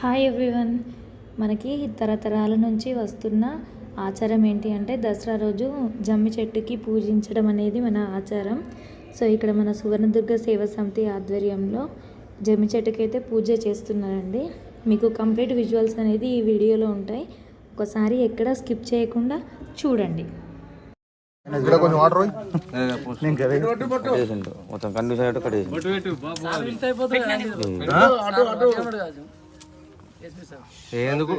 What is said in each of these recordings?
Hi everyone మనకి తరతరాల నుంచి వస్తున్న ఆచారం ఏంటి అంటే దసరా రోజు జమ్మి చెట్టుకి పూజించడం అనేది మన ఆచారం. సో ఇక్కడ మన సువర్ణదుర్గ సేవ సమితి ఆధ్వర్యంలో జమ్మి చెట్టుకి అయితే పూజ చేస్తున్నారండి. మీకు కంప్లీట్ విజువల్స్ అనేది ఈ వీడియోలో ఉంటాయి. ఒకసారి ఎక్కడ స్కిప్ చేయకుండా చూడండి. ఇక్కడ కొంచెం వాటర్ పోయి. నేను కదా. కట్టేసిండు. మొత్తం కండిషన్ ఎందుకు?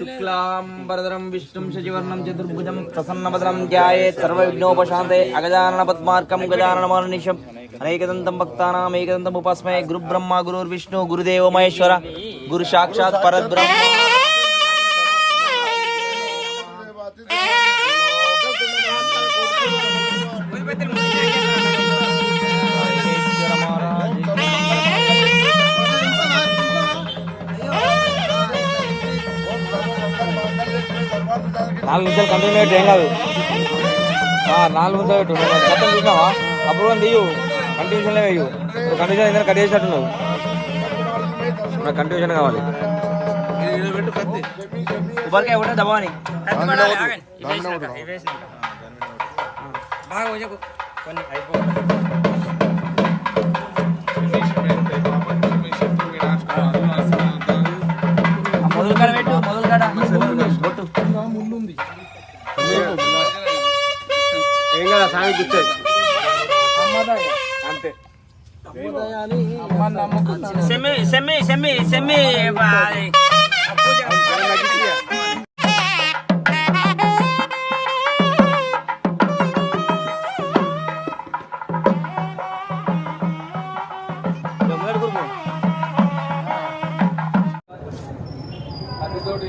శుక్లాంబరధరం విష్ణుం శశివర్ణం చతుర్భుజం ప్రసన్నభద్రం ధ్యాయే సర్వ విఘ్నోపశాంతే అగజానన పద్మార్కం గజానన మహర్నిశం అనేకదంతం భక్తానాం ఏకదంతం ఉపాస్మయ గురు బ్రహ్మ గురుర్విష్ణు గురుదేవ మహేశ్వర గురు సాక్షాత్ పరబ్రహ్మ. నాలుగు నిమిషాలు కంటిన్యూ అయితే ఏం కాదు. నాలుగు నిమిషాలు పెట్టు. నేను గతం చూసినావా? అప్పుడు కూడా తీయు కంటిన్యూషన్లే వేయు. కంటిన్యూషన్ ఏదైనా కట్ చేసినట్టున్నావు నాకు కంటిన్యూషన్ కావాలి. కొబ్బరికాయ ఒకటే దబాని. మొదలు కాడ పెట్టు మొదలు కాడ. బొట్టు ఏం కదా సామి కూర్చోదు అంతే. సెమ్మి సెమ్మి సెమ్మి సెమ్మి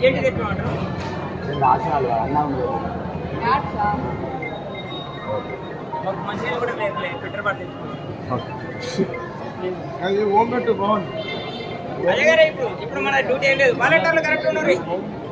ఏంటి తెప్పమంటారు మంచిగా కూడా లేదు పెట్టర్ పడుతుంది అదే గారే ఇప్పుడు ఇప్పుడు మన డ్యూటీ ఏం లేదు. వాలంటీర్లు కరెక్ట్ ఉన్నారు.